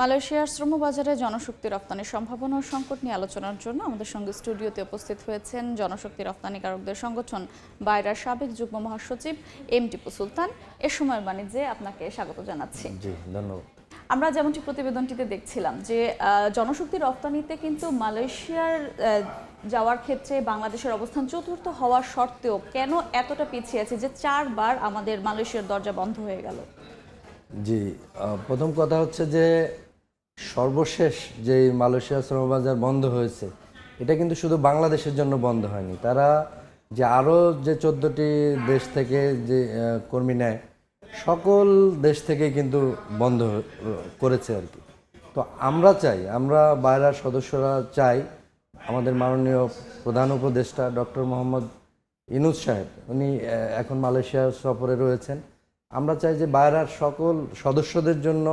মালয়েশিয়ার শ্রমবাজারে জনশক্তি রপ্তানির সম্ভাবনা ও সংকট নিয়ে আলোচনার জন্য আমাদের সঙ্গে স্টুডিওতে উপস্থিত হয়েছেন জনশক্তি রপ্তানিকারকদের সংগঠন বাইরার সাবেক যুগ্ম মহাসচিব এম টিপু সুলতান। এ সময় বাণিজ্যে আপনাকে স্বাগত জানাচ্ছি। জি ধন্যবাদ। আমরা যেমনটি প্রতিবেদনটিতে দেখছিলাম যে জনশক্তি রপ্তানিতে কিন্তু মালয়েশিয়ার যাওয়ার ক্ষেত্রে বাংলাদেশের অবস্থান চতুর্থ হওয়ার সত্ত্বেও কেন এতটা পিছিয়ে আছে যে চারবার আমাদের মালয়েশিয়ার দরজা বন্ধ হয়ে গেল? জি প্রথম কথা হচ্ছে যে সর্বশেষ যে মালয়েশিয়া শ্রমবাজার বন্ধ হয়েছে, এটা কিন্তু শুধু বাংলাদেশের জন্য বন্ধ হয়নি। তারা যে আরও যে চোদ্দোটি দেশ থেকে যে কর্মী নেয়, সকল দেশ থেকে কিন্তু বন্ধ করেছে আর কি। তো আমরা চাই, আমরা বাইরের সদস্যরা চাই, আমাদের মাননীয় প্রধান উপদেষ্টা ডক্টর মোহাম্মদ ইনুজ সাহেব, উনি এখন মালয়েশিয়া সফরে রয়েছেন। আমরা চাই যে বাইরার সকল সদস্যদের জন্য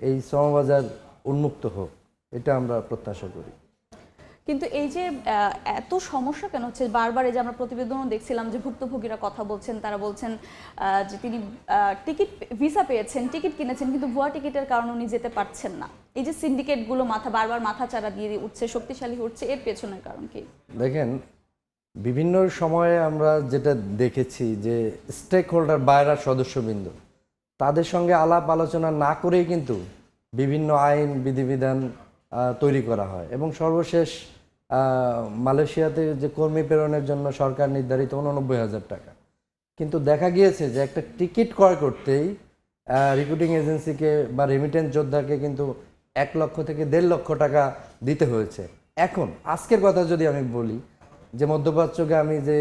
এই শ্রমবাজার উন্মুক্ত হোক এটা আমরা প্রত্যাশা করি। কিন্তু এই যে এত সমস্যা কেন হচ্ছে? বারবার এই যে আমরা প্রতিবেদনও দেখছিলাম যে ভুক্তভোগীরা কথা বলছেন তারা বলছেন যে তিনি টিকিট ভিসা পেয়েছেন টিকিট কিনেছেন কিন্তু ভুয়া টিকিটের কারণে উনি যেতে পারছেন না। এই যে সিন্ডিকেটগুলো মাথা বারবার মাথা চারা দিয়ে উঠছে শক্তিশালী হচ্ছে এর পেছনের কারণ কি? দেখেন বিভিন্ন সময়ে আমরা যেটা দেখেছি যে স্টেক হোল্ডার বাইরার সদস্যবৃন্দ তাদের সঙ্গে আলাপ আলোচনা না করেই কিন্তু বিভিন্ন আইন, বিধিবিধান তৈরি করা হয়। এবং সর্বশেষ মালয়েশিয়াতে যে কর্মী প্রেরণের জন্য সরকার নির্ধারিত উননব্বই হাজার টাকা। কিন্তু দেখা গিয়েছে যে একটা টিকিট ক্রয় করতেই রিক্রুটিং এজেন্সিকে বা রেমিটেন্স যোদ্ধাকে কিন্তু এক লক্ষ থেকে দেড় লক্ষ টাকা দিতে হয়েছে। এখন, আজকের কথা যদি আমি বলি, যে মধ্যপ্রাচ্যকে আমি যে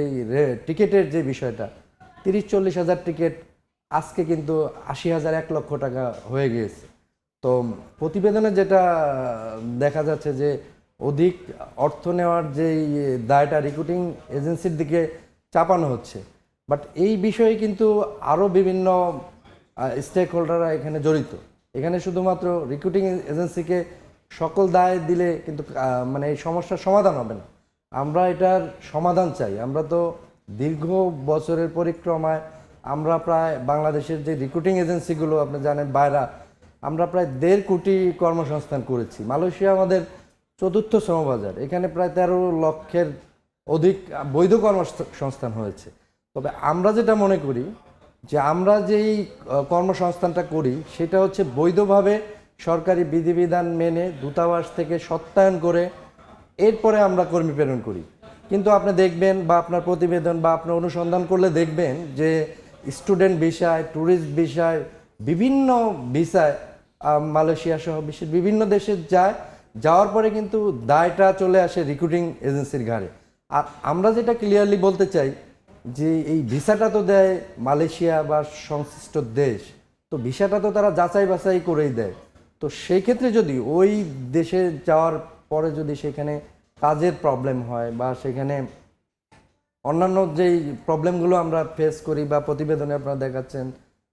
টিকিটের যে বিষয়টা, তিরিশ চল্লিশ হাজার টিকিট আজকে কিন্তু আশি হাজার এক লক্ষ টাকা হয়ে গিয়েছে। তো প্রতিবেদনে যেটা দেখা যাচ্ছে যে অধিক অর্থ নেওয়ার যে দায়টা রিক্রুটিং এজেন্সির দিকে চাপানো হচ্ছে। বাট এই বিষয়ে কিন্তু আরও বিভিন্ন স্টেক হোল্ডাররা এখানে জড়িত। এখানে শুধুমাত্র রিক্রুটিং এজেন্সিকে সকল দায় দিলে কিন্তু মানে এই সমস্যার সমাধান হবে না। আমরা এটার সমাধান চাই। আমরা তো দীর্ঘ বছরের পরিক্রমায় আমরা প্রায় বাংলাদেশের যে রিক্রুটিং এজেন্সিগুলো আপনি জানেন, বাইরা আমরা প্রায় দেড় কোটি কর্মসংস্থান করেছি। মালয়েশিয়া আমাদের চতুর্থ শ্রমবাজার। এখানে প্রায় তেরো লক্ষের অধিক বৈধ কর্মসংস্থান হয়েছে। তবে আমরা যেটা মনে করি, যে আমরা যেই কর্মসংস্থানটা করি, সেটা হচ্ছে বৈধভাবে সরকারি বিধিবিধান মেনে দূতাবাস থেকে সত্যায়ন করে এরপরে আমরা কর্মী প্রেরণ করি। কিন্তু আপনি দেখবেন বা আপনার প্রতিবেদন বা আপনার অনুসন্ধান করলে দেখবেন যে স্টুডেন্ট বিষয় ট্যুরিস্ট বিষয় বিভিন্ন ভিসায় মালয়েশিয়া সহ বিশ্বের বিভিন্ন দেশে যায়। যাওয়ার পরে কিন্তু দায়টা চলে আসে রিক্রুটিং এজেন্সির ঘাড়ে। আর আমরা যেটা ক্লিয়ারলি বলতে চাই যে এই ভিসাটা তো দেয় মালয়েশিয়া বা সংশ্লিষ্ট দেশ, তো ভিসাটা তো তারা যাচাই বাছাই করেই দেয়। তো সেই ক্ষেত্রে যদি ওই দেশে যাওয়ার পরে যদি সেখানে কাজের প্রবলেম হয় বা সেখানে অন্যান্য যেই প্রবলেমগুলো আমরা ফেস করি বা প্রতিবেদনে আপনারা দেখাচ্ছেন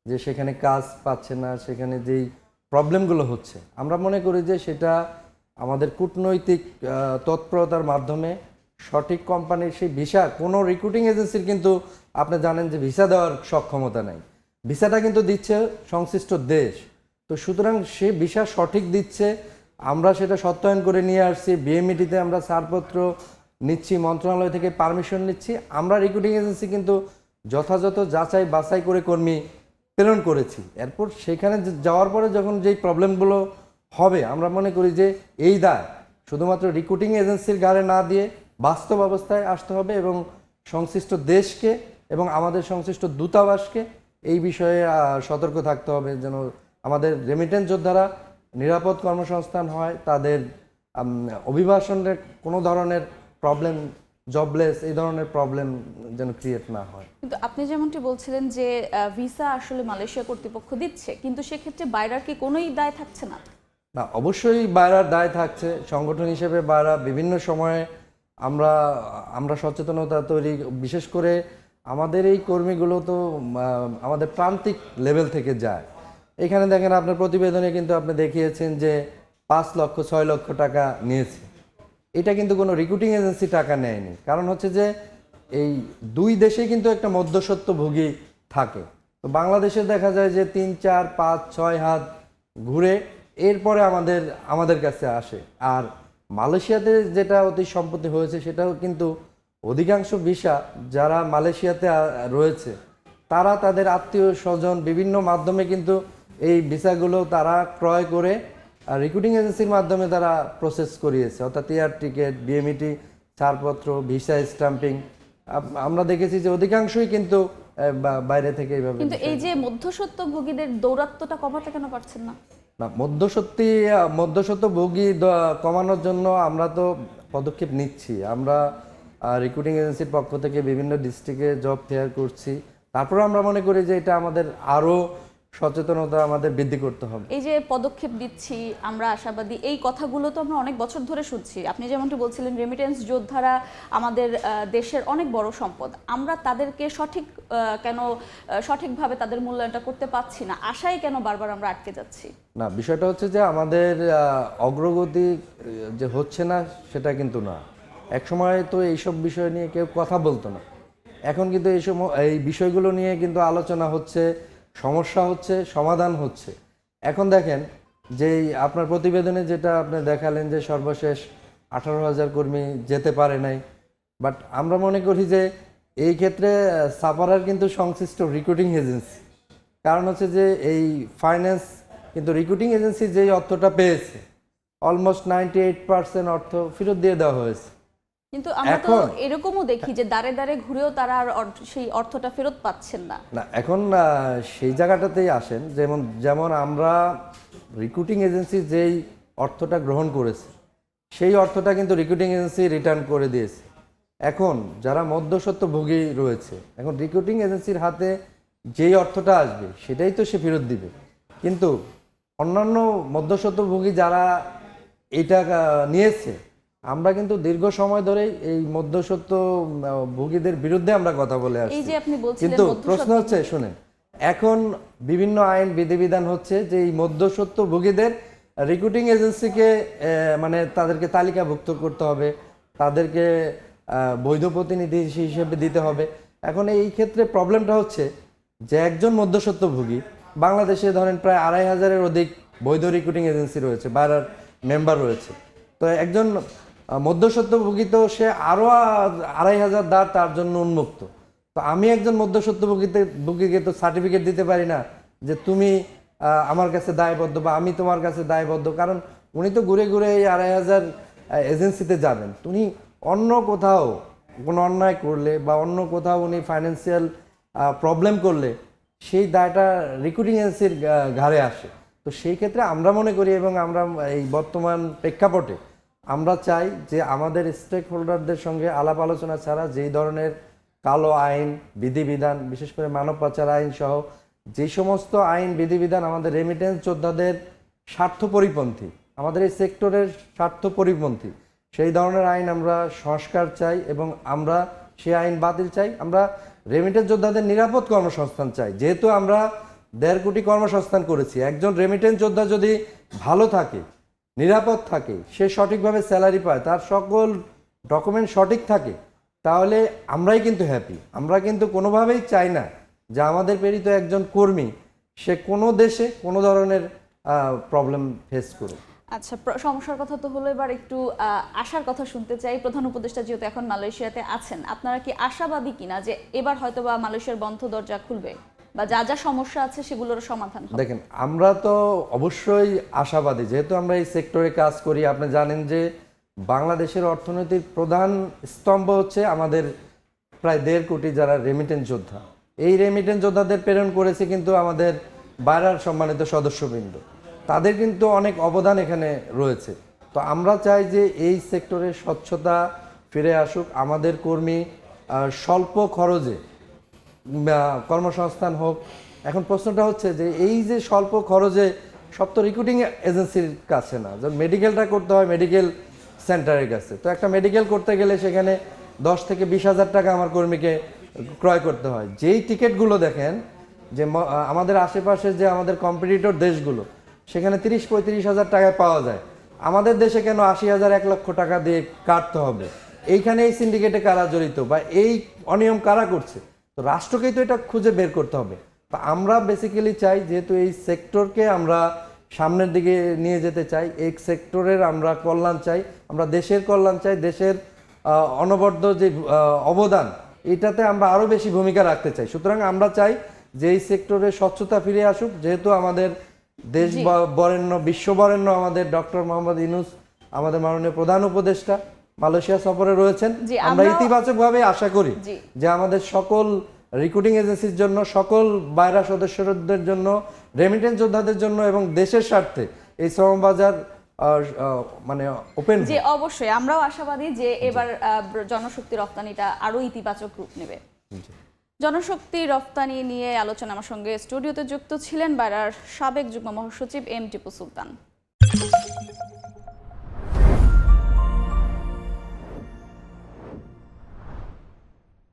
যে সেখানে কাজ পাচ্ছে না, সেখানে যেই প্রবলেমগুলো হচ্ছে। আমরা মনে করি যে সেটা আমাদের কূটনৈতিক তৎপরতার মাধ্যমে সঠিক কোম্পানির সেই ভিসা, কোনো রিক্রুটিং এজেন্সির কিন্তু আপনি জানেন যে ভিসা দেওয়ার সক্ষমতা নাই। ভিসাটা কিন্তু দিচ্ছে সংশ্লিষ্ট দেশ। তো সুতরাং সে ভিসা সঠিক দিচ্ছে, আমরা সেটা সত্যায়ন করে নিয়ে আসছি বিএমইটিতে আমরা ছাড়পত্র নিচ্ছি, মন্ত্রণালয় থেকে পারমিশন নিচ্ছি, আমরা রিক্রুটিং এজেন্সি কিন্তু যথাযথ যাচাই বাছাই করে কর্মী প্রেরণ করেছি। এরপর সেখানে যাওয়ার পরে যখন যেই প্রবলেমগুলো হবে, আমরা মনে করি যে এই দায় শুধুমাত্র রিক্রুটিং এজেন্সির গাড়ে না দিয়ে বাস্তব অবস্থায় আসতে হবে এবং সংশ্লিষ্ট দেশকে এবং আমাদের সংশ্লিষ্ট দূতাবাসকে এই বিষয়ে সতর্ক থাকতে হবে যেন আমাদের রেমিটেন্স যোদ্ধারা নিরাপদ কর্মসংস্থান হয়, তাদের অভিবাসনের কোনো ধরনের প্রবলেম জবলেস এই ধরনের প্রবলেম যেন ক্রিয়েট না হয়। কিন্তু আপনি যেমনটি বলছিলেন যে ভিসা আসলে মালয়েশিয়া কর্তৃপক্ষ দিচ্ছে কিন্তু সেক্ষেত্রে বাইরার কি কোনোই দায় থাকছে না? না অবশ্যই বাইরার দায় থাকছে। সংগঠন হিসেবে বাইরা বিভিন্ন সময়ে আমরা আমরা সচেতনতা তৈরি বিশেষ করে আমাদের এই কর্মীগুলো তো আমাদের প্রান্তিক লেভেল থেকে যায়। এখানে দেখেন আপনার প্রতিবেদনে কিন্তু আপনি দেখিয়েছেন যে পাঁচ লক্ষ ছয় লক্ষ টাকা নিয়েছে। এটা কিন্তু কোনো রিক্রুটিং এজেন্সি টাকা নেয়নি। কারণ হচ্ছে যে এই দুই দেশে কিন্তু একটা মধ্যস্বত্বভোগী থাকে। তো বাংলাদেশে দেখা যায় যে তিন, চার, পাঁচ, ছয় হাত ঘুরে এরপরে আমাদের আমাদের কাছে আসে। আর মালয়েশিয়াতে যেটা অতি সম্প্রতি হয়েছে সেটাও কিন্তু অধিকাংশ ভিসা যারা মালয়েশিয়াতে রয়েছে, তারা তাদের আত্মীয় স্বজন বিভিন্ন মাধ্যমে কিন্তু এই ভিসাগুলো তারা ক্রয় করে রিক্রুটিং এজেন্সির মাধ্যমে তারা প্রসেস করিয়েছে। অর্থাৎ এয়ার টিকিট বিএমইটি ছাড়পত্র ভিসা স্টাম্পিং আমরা দেখেছি যে অধিকাংশই কিন্তু বাইরে থেকে এইভাবে কিন্তু এই যে মধ্যসত্ত্ব ভোগীদের দৌরাত্মটা কমাতে কেন পারছেন না? না মধ্যসত্যি মধ্যসত্ত্ব ভোগী কমানোর জন্য আমরা তো পদক্ষেপ নিচ্ছি। আমরা রিক্রুটিং এজেন্সির পক্ষ থেকে বিভিন্ন ডিস্ট্রিক্টে জব ফেয়ার করছি। তারপরে আমরা মনে করি যে এটা আমাদের আরও সচেতনতা আমাদের বৃদ্ধি করতে হবে। এই যে পদক্ষেপ দিচ্ছি আমরা আশাবাদী এই কথাগুলো তো আমরা অনেক বছর ধরে শুনছি। আপনি যেমনটি বলছিলেন রেমিটেন্স যোদ্ধারা আমাদের দেশের অনেক বড় সম্পদ। আমরা তাদেরকে সঠিক কেন সঠিকভাবে তাদের মূল্যায়নটা করতে পারছি না আশায় কেন বারবার আমরা আটকে যাচ্ছি? না বিষয়টা হচ্ছে যে আমাদের অগ্রগতি যে হচ্ছে না সেটা কিন্তু না। একসময় তো এইসব বিষয় নিয়ে কেউ কথা বলতো না। এখন কিন্তু এই সময় এই বিষয়গুলো নিয়ে কিন্তু আলোচনা হচ্ছে। সমস্যা হচ্ছে, সমাধান হচ্ছে। এখন দেখেন যে আপনার প্রতিবেদনে যেটা আপনি দেখালেন যে সর্বশেষ আঠারো হাজার কর্মী যেতে পারে নাই বাট আমরা মনে করি যে এই ক্ষেত্রে সাপারার কিন্তু সংশ্লিষ্ট রিক্রুটিং এজেন্সি কারণ হচ্ছে যে এই ফাইন্যান্স কিন্তু রিক্রুটিং এজেন্সি যেই অর্থটা পেয়েছে অলমোস্ট নাইনটি এইট পার্সেন্ট অর্থ ফেরত দিয়ে দেওয়া হয়েছে। কিন্তু আমরা তো এখন- এরকমও দেখি যে দাঁড়ে দাঁড়ে ঘুরেও তারা আর সেই অর্থটা ফেরত পাচ্ছেন না। না এখন সেই জায়গাটাতেই আসেন যেমন যেমন আমরা রিক্রুটিং এজেন্সি যেই অর্থটা গ্রহণ করেছে সেই অর্থটা কিন্তু রিক্রুটিং এজেন্সি রিটার্ন করে দিয়েছে। এখন যারা মধ্যস্বত্বভোগী রয়েছে এখন রিক্রুটিং এজেন্সির হাতে যেই অর্থটা আসবে সেটাই তো সে ফেরত দিবে। কিন্তু অন্যান্য মধ্যস্বত্বভোগী যারা এটা নিয়েছে আমরা কিন্তু দীর্ঘ সময় ধরেই এই মধ্যস্বত্ব ভোগীদের বিরুদ্ধে আমরা কথা বলে আসছি। কিন্তু প্রশ্ন হচ্ছে শুনেন এখন বিভিন্ন আইন বিধিবিধান হচ্ছে যে এই মধ্যস্বত্ব ভোগীদের রিক্রুটিং এজেন্সিকে মানে তাদেরকে তালিকাভুক্ত করতে হবে তাদেরকে বৈধ প্রতিনিধি হিসেবে দিতে হবে। এখন এই ক্ষেত্রে প্রবলেমটা হচ্ছে যে একজন মধ্যস্বত্ব ভোগী বাংলাদেশে ধরেন প্রায় আড়াই হাজারের অধিক বৈধ রিক্রুটিং এজেন্সি রয়েছে বারার মেম্বার রয়েছে। তো একজন আহ, মধ্যস্বত্বভোগী তো সে আরও আড়াই হাজার দ্বার তার জন্য উন্মুক্ত। তো আমি একজন মধ্যস্বত্বভোগীতে ভোগীকে তো সার্টিফিকেট দিতে পারি না যে তুমি আমার কাছে দায়বদ্ধ বা আমি তোমার কাছে দায়বদ্ধ। কারণ উনি তো ঘুরে ঘুরে এই আড়াই হাজার এজেন্সিতে যাবেন। তুমি অন্য কোথাও কোনো অন্যায় করলে বা অন্য কোথাও উনি ফাইন্যান্সিয়াল প্রবলেম করলে সেই দায়টা রিক্রুটিং এজেন্সির ঘাড়ে আসে। তো সেই ক্ষেত্রে আমরা মনে করি এবং আমরা এই বর্তমান প্রেক্ষাপটে আমরা চাই যে আমাদের স্টেক হোল্ডারদের সঙ্গে আলাপ আলোচনা ছাড়া যেই ধরনের কালো আইন, বিধিবিধান, বিশেষ করে মানব পাচার আইন সহ যে সমস্ত আইন, বিধিবিধান আমাদের রেমিটেন্স যোদ্ধাদের স্বার্থ পরিপন্থী, আমাদের এই সেক্টরের স্বার্থ পরিপন্থী, সেই ধরনের আইন আমরা সংস্কার চাই এবং আমরা সেই আইন বাতিল চাই। আমরা রেমিটেন্স যোদ্ধাদের নিরাপদ কর্মসংস্থান চাই। যেহেতু আমরা দেড় কোটি কর্মসংস্থান করেছি, একজন রেমিটেন্স যোদ্ধা যদি ভালো থাকে নিরাপদ থাকে, সে সঠিকভাবে স্যালারি পায়, তার সকল ডকুমেন্ট সঠিক থাকে, তাহলে আমরাই কিন্তু হ্যাপি আমরা কিন্তু কোনোভাবেই চাই না যে আমাদের প্রেরিত একজন কর্মী, সে কোনো দেশে কোনো ধরনের প্রবলেম ফেস করুক। আচ্ছা সমস্যার কথা তো হলো এবার একটু আশার কথা শুনতে চাই। প্রধান উপদেষ্টা যেহেতু এখন মালয়েশিয়াতে আছেন, আপনারা কি আশাবাদী কিনা যে এবার হয়তো বা মালয়েশিয়ার বন্ধ দরজা খুলবে? বা যা যা সমস্যা আছে সেগুলোর সমাধান দেখেন, আমরা তো অবশ্যই আশাবাদী, যেহেতু আমরা এই সেক্টরে কাজ করি, আপনি জানেন যে বাংলাদেশের অর্থনীতির প্রধান স্তম্ভ হচ্ছে আমাদের প্রায় দেড় কোটি যারা রেমিটেন্স যোদ্ধা। এই রেমিটেন্স যোদ্ধাদের প্রেরণ করেছে কিন্তু আমাদের বাইরার সম্মানিত সদস্যবৃন্দ। তাদের কিন্তু অনেক অবদান এখানে রয়েছে। তো আমরা চাই যে এই সেক্টরে স্বচ্ছতা ফিরে আসুক, আমাদের কর্মী স্বল্প খরচে কর্মসংস্থান হোক, এখন প্রশ্নটা হচ্ছে যে এই যে স্বল্প খরচে সব তো রিক্রুটিং এজেন্সির কাছে না যেমন মেডিকেলটা করতে হয় মেডিকেল সেন্টারের কাছে। তো একটা মেডিকেল করতে গেলে সেখানে দশ থেকে বিশ হাজার টাকা আমার কর্মীকে ক্রয় করতে হয়। যেই টিকিটগুলো দেখেন, যে আমাদের আশেপাশে যে আমাদের কম্পিটিটর দেশগুলো, সেখানে তিরিশ, পঁয়ত্রিশ হাজার টাকায় পাওয়া যায়। আমাদের দেশে কেন আশি হাজার, এক লক্ষ টাকা দিয়ে কাটতে হবে? এইখানে এই সিন্ডিকেটে কারা জড়িত বা এই অনিয়ম কারা করছে? তো রাষ্ট্রকেই তো এটা খুঁজে বের করতে হবে। তো আমরা বেসিক্যালি চাই যেহেতু এই সেক্টরকে আমরা সামনের দিকে নিয়ে যেতে চাই এই সেক্টরের আমরা কল্যাণ চাই আমরা দেশের কল্যাণ চাই দেশের অনবদ্য যে অবদান এটাতে আমরা আরও বেশি ভূমিকা রাখতে চাই। সুতরাং আমরা চাই যে এই সেক্টরে স্বচ্ছতা ফিরে আসুক যেহেতু আমাদের দেশ বরেণ্য বিশ্ব বরেণ্য আমাদের ডক্টর মোহাম্মদ ইনুস আমাদের মাননীয় প্রধান উপদেষ্টা মালয়েশিয়া সফরে রয়েছেন। আমরা ইতিবাচকভাবে আশা করি যে আমাদের সকল রিক্রুটিং এজেন্সির জন্য সকল বাইরা সদস্যদের জন্য রেমিটেন্স যোদ্ধাদের জন্য এবং দেশের স্বার্থে এই শ্রম বাজার মানে ওপেন যে অবশ্যই। আমরাও আশাবাদী যে এবার জনশক্তি রপ্তানিটা আরও ইতিবাচক রূপ নেবে। জনশক্তি রপ্তানি নিয়ে আলোচনা আমার সঙ্গে স্টুডিওতে যুক্ত ছিলেন বারার সাবেক যুগ্ম মহাসচিব এম টিপু সুলতান।